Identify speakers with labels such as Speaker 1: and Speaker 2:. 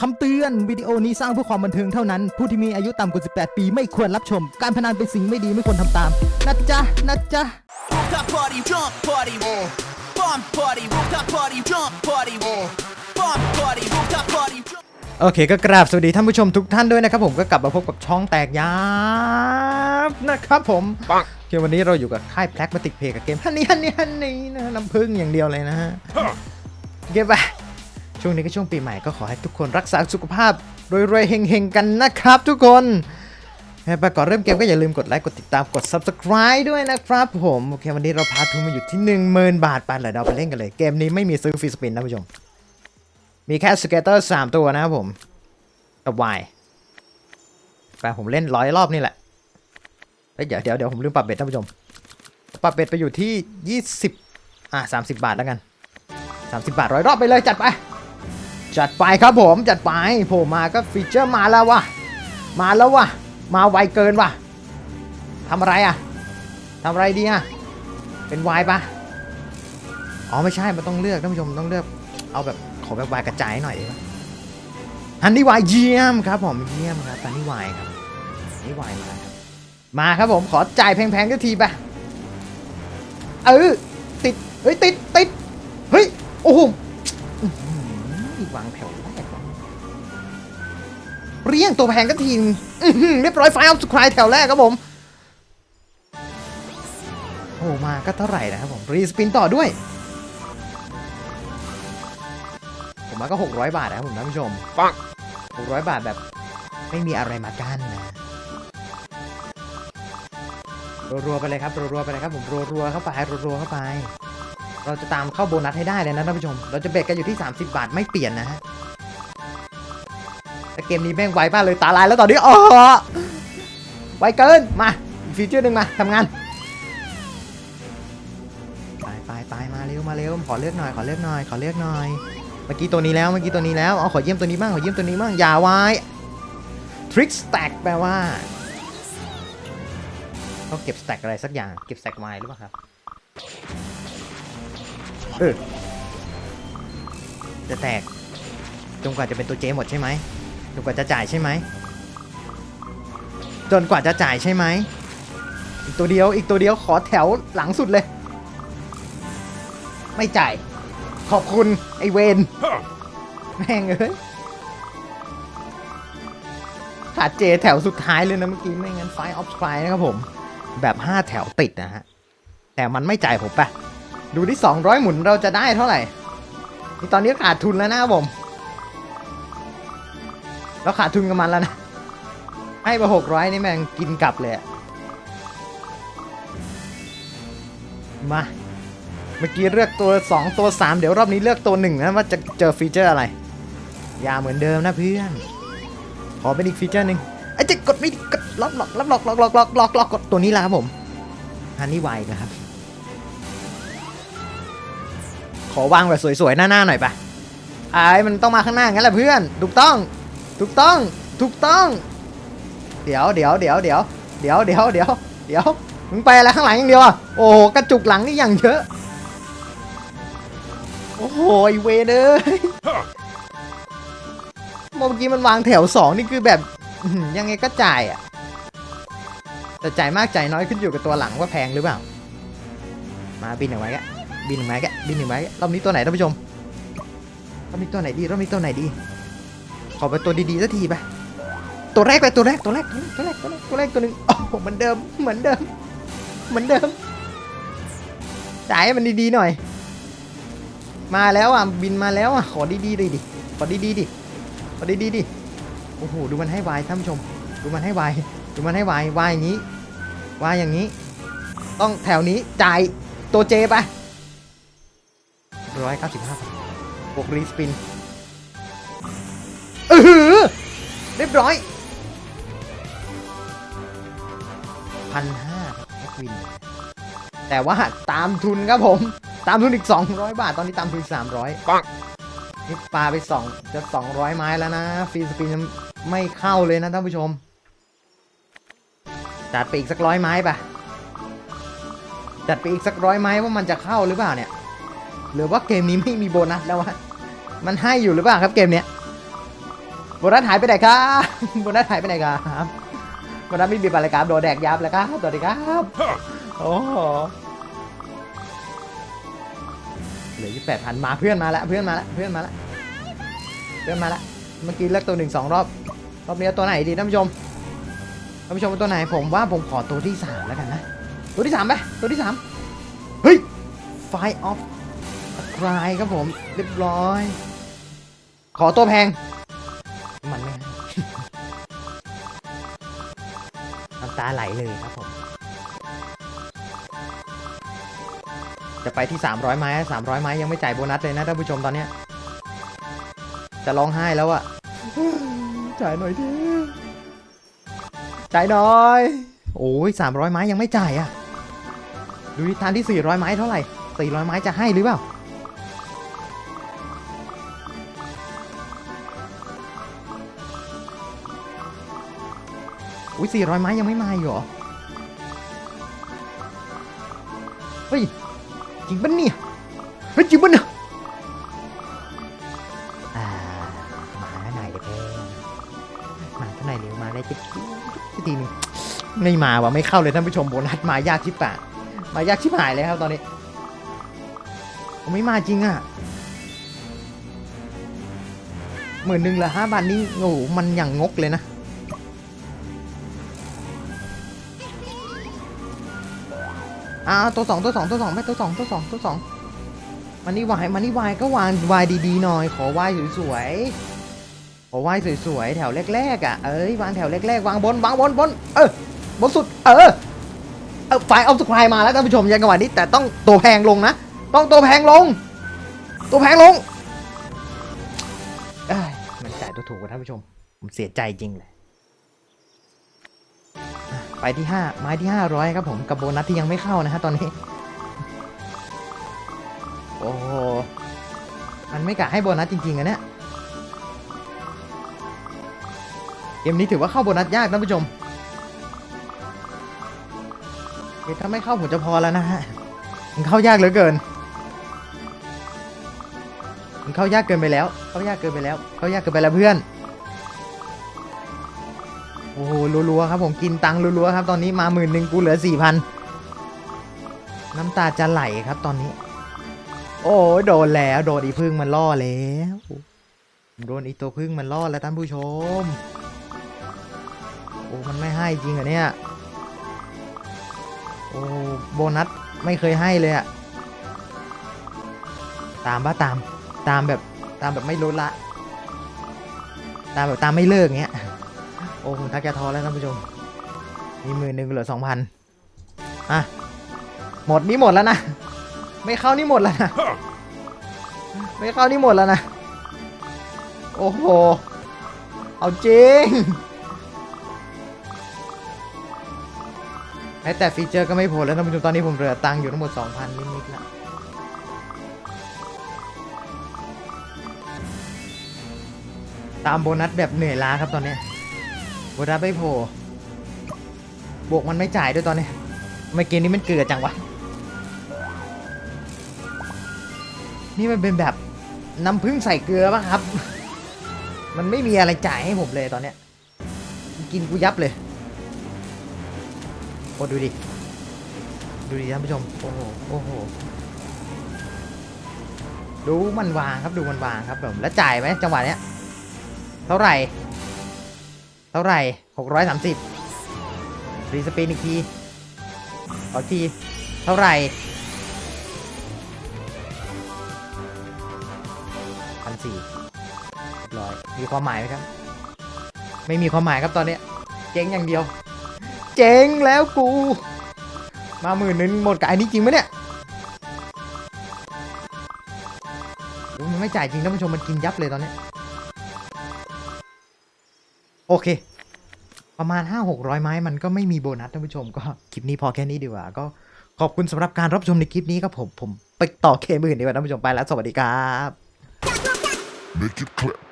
Speaker 1: คำเตือนวิดีโอนี้สร้างเพื่อความบันเทิงเท่านั้น ผู้ที่มีอายุต่ำกว่า 18 ปีไม่ควรรับชม การพนันเป็นสิ่งไม่ดีไม่ควรทำตาม นะจ๊ะ นะจ๊ะ
Speaker 2: Rooftop party, jump party, bomb party, rooftop party, jump party, bomb party, rooftop party, jump.
Speaker 1: โอเคก็กราบสวัสดีท่านผู้ชมทุกท่านด้วยนะครับผมก็กลับมาพบกับช่องแตกยาบนะครับผมเกมวันนี้เราอยู่กับค่ายแพลกมาติกเพย์กับเกมฮันนี่ฮันนี่ฮันนี่นะน้ำพึ่งอย่างเดียวเลยนะฮะเก็บไป ช่วงนี้ก็ช่วงปีใหม่ก็ขอให้ทุกคนรักษาสุขภาพรวยๆเฮงๆกันนะครับทุกคนไปก่อนเริ่มเกมก็อย่าลืมกดไลค์กดติดตามกด subscribe ด้วยนะครับผมโอเควันนี้เราพาทุนมาอยู่ที่ 10,000 บาทไปเลยเราไปเล่นกันเลย เกมนี้ไม่มีซื้อฟรีสปินนะผู้ชม มีแค่สเกตเตอร์สามตัวนะครับผมกับวายไปผมเล่นร้อยรอบนี่แหละเดี๋ยวเดี๋ยวเดี๋ยวผมลืมปรับเบ็ดท่านผู้ชม ปรับเบ็ดไปอยู่ที่ยี่สิบอะสามสิบบาทแล้วกันสามสิบาทร้อยรอบไปเลยจัดไป จัดไปครับผมจัดไปโผล่มาก็ฟีเจอร์มาแล้ววะมาแล้ววะมาไวเกินวะทำอะไรอะทำอะไรดีอะเป็นวายปะอ๋อไม่ใช่มันต้องเลือกท่านผู้ชมต้องเลือก เอาแบบขอแบบวายกระจายหน่อยดีไหมฮันนี่วายเยี่ยมครับผมเยี่ยมครับฮันนี่วายครับฮันนี่วายมาครับมาครับผมขอจ่ายแพงๆก็ทีไปเออติดเฮ้ยติดติดเฮ้ยโอ้โห อวางแถวแรกว่ะเรียงตัวแพงก็ทีนึงอื้อหือเรียบร้อยไฟล์ออฟสครายแถวแรกครับผมโอ้มาก็เท่าไหร่นะครับผมรีสปินต่อด้วย ผมว่าก็ 600 บาทนะครับผมท่านผู้ชมปัง600 บาทแบบไม่มีอะไรมากั้นนะรัวๆไปเลยครับรัวๆไปเลยครับผมรัวๆเข้าไปรัวๆเข้าไป เราจะตามเข้าโบนัสให้ได้เลยนะท่านผู้ชม เราจะเบรกกันอยู่ที่ 30 บาทไม่เปลี่ยนนะฮะแต่เกมนี้แม่งไวมากเลยตาลายแล้วตอนนี้อ๋อไวเกินมาฟีเจอร์หนึ่งมาทำงานไปไปไปมาเร็วมาเร็วขอเลือกหน่อยขอเลือกหน่อยขอเลือกหน่อย เมื่อกี้ตัวนี้แล้วเมื่อกี้ตัวนี้แล้วเอาขอเยี่ยมตัวนี้บ้างขอเยี่ยมตัวนี้บ้างอย่าไว้ทริกสแต็กแปลว่าต้องเก็บสแต็กอะไรสักอย่างเก็บสแต็กไม้หรือเปล่าครับ เออจะแตกจนกว่าจะเป็นตัวเจหมดใช่ไหมจนกว่าจะจ่ายใช่ไหมจนกว่าจะจ่ายใช่ไหมอีกตัวเดียวอีกตัวเดียวขอแถวหลังสุดเลย ไม่จ่าย ขอบคุณไอเวนแม่งเอ้ยขาดเจแถวสุดท้ายเลยนะเมื่อกี้ไม่งั้นไฟออฟสไ e นะครับผม แบบ 5 แถวติดนะฮะ แต่มันไม่จ่ายผมปะ ดูที่ 200 หมุนเราจะได้เท่าไหร่นี่ตอนนี้ขาดทุนแล้วนะผมเราขาดทุนกับมันแล้วนะ ให้ไปหกร้อยนี่แม่งกินกลับเลยมา เมื่อกี้เลือกตัว 2 ตัว 3 เดี๋ยวรอบนี้เลือกตัว 1 นะว่าจะเจอฟีเจอร์อะไร อย่าเหมือนเดิมนะเพื่อน ขอเป็นอีกฟีเจอร์หนึ่งไอ้จะกดไม่กดล็อกล็อกล็อกล็อกล็อกล็อกล็อกล็อกกดตัวนี้ละครับผมอันนี้ไวนะครับ วางแบบสวยๆ หน้าๆ หน่อยปะไอ้มันต้องมาข้างหน้างั้นแหละเพื่อน ถูกต้อง ถูกต้อง ถูกต้อง เดี๋ยวเดี๋ยวเดี๋ยวเดี๋ยวเดี๋ยวเดี๋ยวเดี๋ยวเดี๋ยว มึงไปอะไรข้างหลังอย่างเดียวอะ โอ้โห กระจุกหลังนี่อย่างเยอะ โอ้โหไอเวรเอ้ยเมื่อกี้มันวางแถวสองนี่คือแบบยังไงก็จ่ายอะ แต่จ่ายมากจ่ายน้อยขึ้นอยู่กับตัวหลังว่าแพงหรือเปล่า มาบินหนึ่งไว้กะ บินหนึ่งไว้แกบินหนึ่งไว้รอบนี้ตัวไหนท่านผู้ชมรอบนี้ตัวไหนดีรอบนี้ตัวไหนดี ขอไปตัวดีๆสักทีไปตัวแรกไปตัวแรกตัวแรกตัวแรกตัวแรกตัวแรกตัวหนึ่งโอ้โหเหมือนเดิมเหมือนเดิม เหมือนเดิมจ่ายมันดีๆหน่อย มาแล้วอะบินมาแล้วอะขอดีๆเลยดิขอดีๆดิขอดีๆดิโอ้โหดูมันให้วายท่านผู้ชม ดูมันให้วายดูมันให้วายวายอย่างนี้วายอย่างนี้ ต้องแถวนี้จ่ายตัวเจไป ร้อยเก้าสิบห้าบวกรีสปินเออเรียบร้อยพันห้าแอดวิน แต่ว่าตามทุนครับผม ตามทุนอีก 200 บาท ตอนนี้ตามทุนอีก300ปังนี่ปลาไป2จะ200ไม้แล้วนะ ฟรีสปินยังไม่เข้าเลยนะท่านผู้ชม จัดไปอีกสักร้อยไม้ปะจัดไปอีกสักร้อยไม้ว่ามันจะเข้าหรือเปล่าเนี่ย หรือว่าเกมนี้ไม่มีโบนัสแล้ววะ มันให้อยู่หรือเปล่าครับเกมเนี้ย โบนัสหายไปไหนครับ โบนัสหายไปไหนครับ โบนัสไม่มีอะไรครับโดนแดกยับแล้วครับสวัสดีครับ โอ้โหเหลือยี่แปดพันมาเพื่อนมาแล้วเพื่อนมาแล้วเพื่อนมาแล้วเพื่อนมาแล้วเมื่อกี้เลือกตัวหนึ่งสองรอบ รอบนี้เอาตัวไหนดีท่านผู้ชม ท่านผู้ชมเอาตัวไหนผมว่าผมขอตัวที่สามแล้วกันนะ ตัวที่สามไปตัวที่สามเฮ้ยไฟออฟ คลายครับผมเรียบร้อย ขอตัวแพง มันไม่ให้น้ำตาไหลเลยครับผม จะไปที่ 300 ไม้300 ไม้ยังไม่จ่ายโบนัสเลยนะท่านผู้ชมตอนเนี้ย จะร้องไห้แล้วอะจ่ายหน่อยดิจ่ายหน่อย โอ้ย300 ไม้ยังไม่จ่ายอะดูทิศทางที่ 400 ไม้เท่าไหร่ 400 ไม้จะให้หรือเปล่า อุ้ยสี่ร้อยไม้ยังไม่มาอยู่เหรอ เฮ้ย จริงปะเนี่ย เฮ้ยจริงปะเนี่ยอ่ามาแล้วหน่อยเดี๋ยวแกมาเท่าไหร่เร็วมาได้จิ๊บจิ๊บจิ๊บทีหนึงไม่มาว่ะไม่เข้าเลยท่านผู้ชมโบนัสมายากชิบปะมายากชิบหายเลยครับตอนนี้ผมไม่มาจริงอะหมื่นหนึ่งเหละห้าบาทนี่โอ้โหมันอย่างงกเลยนะ อ่าตัวสองตัวสองตัวสองไปตัวสองตัวสองตัวสองมันนี่วายมันนี่วายก็วางวายดีๆหน่อย ขอวายสวยๆขอวายสวยๆแถวแรกๆอะเอ้ยวางแถวแรกๆวางบนวางบนบนเออบนสุด เออเออไฟเอาสควายมาแล้วท่านผู้ชมยังจังหวะนี้แต่ต้องตัวแพงลงนะต้องตัวแพงลง ตัวแพงลงเอ้ยมันจ่ายตัวถูกกว่าท่านผู้ชม ผมเสียใจจริงเลย ไปที่ 5 ไม้ที่ 500 ครับผมกับโบนัสที่ยังไม่เข้านะฮะตอนนี้ โอ้โหมันไม่กะให้โบนัสจริงๆอะเนี่ยเกมนี้ถือว่าเข้าโบนัสยากนะผู้ชมถ้าไม่เข้าผมจะพอแล้วนะฮะมันเข้ายากเหลือเกินมันเข้ายากเกินไปแล้ว เข้ายากเกินไปแล้ว เข้ายากเกินไปแล้วเพื่อน อ้โหรัวๆครับผมกินตังค์รัวๆครับตอนนี้มาหมื่นหนึ่งกูเหลือสี่พันน้ำตาจะไหลครับตอนนี้ โอ้โดนแล้วโดนอีพึ่งมันล่อแล้วโดนอีตัวพึ่งมันล่อแล้วท่านผู้ชมโอ้มันไม่ให้จริงเหรอเนี่ยโอ้โบนัสไม่เคยให้เลยอะตามปะตามตามแบบตามแบบไม่ลดละ ตามแบบตามไม่เลิกเงี้ย โอ้ผมทักจะทอแล้วท่านผู้ชม มีหมื่นหนึ่งเหลือสองพันอะ หมดนี่หมดแล้วนะ ไม่เข้านี่หมดแล้วนะ ไม่เข้านี่หมดแล้วนะ โอ้โห เอาจริงแม้แต่ฟีเจอร์ก็ไม่โผล่แล้วท่านผู้ชมตอนนี้ผมเหลือตังค์อยู่ทั้งหมด 2,000 นิดๆละตามโบนัสแบบเหนื่อยล้าครับตอนนี้ ยโบนัสไม่โผล่บวกมันไม่จ่ายด้วยตอนนี้ไม่เกมนี้มันเกลือจังวะ นี่มันเป็นแบบน้ำผึ้งใส่เกลือป่ะครับ มันไม่มีอะไรจ่ายให้ผมเลยตอนเนี้ย กินกูยับเลยโอ้ดูดิ ดูดิท่านผู้ชม โอ้โห โอ้โห ดูมันวางครับ ดูมันวางครับผม แล้วจ่ายไหมจังหวะเนี้ย เท่าไหร่ ท่าไหร่หกร้อยสามสิบรีสปีนอีกทีขออที เท่าไหร่พันสี่ร้อยมีความหมายไหมครับ ไม่มีความหมายครับตอนเนี้ยเจ๊งอย่างเดียว เจ๊งแล้วกู มาหมื่นนึงหมดกับไอ้นี้จริงไหมเนี่ยโอ้ยมันไม่จ่ายจริงท่านผู้ชมมันกินยับเลยตอนเนี้ย โอเค ประมาณ 5 6 0 0 ไม้มันก็ไม่มีโบนัสท่านผู้ชมก็คลิปนี้พอแค่นี้ดีกว่า ก็ขอบคุณสำหรับการรับชมในคลิปนี้ครับผม ผมไปต่อเคมอื่นดีกว่าท่านผู้ชมไปแล้ว สวัสดีครับ
Speaker 3: Make it clap.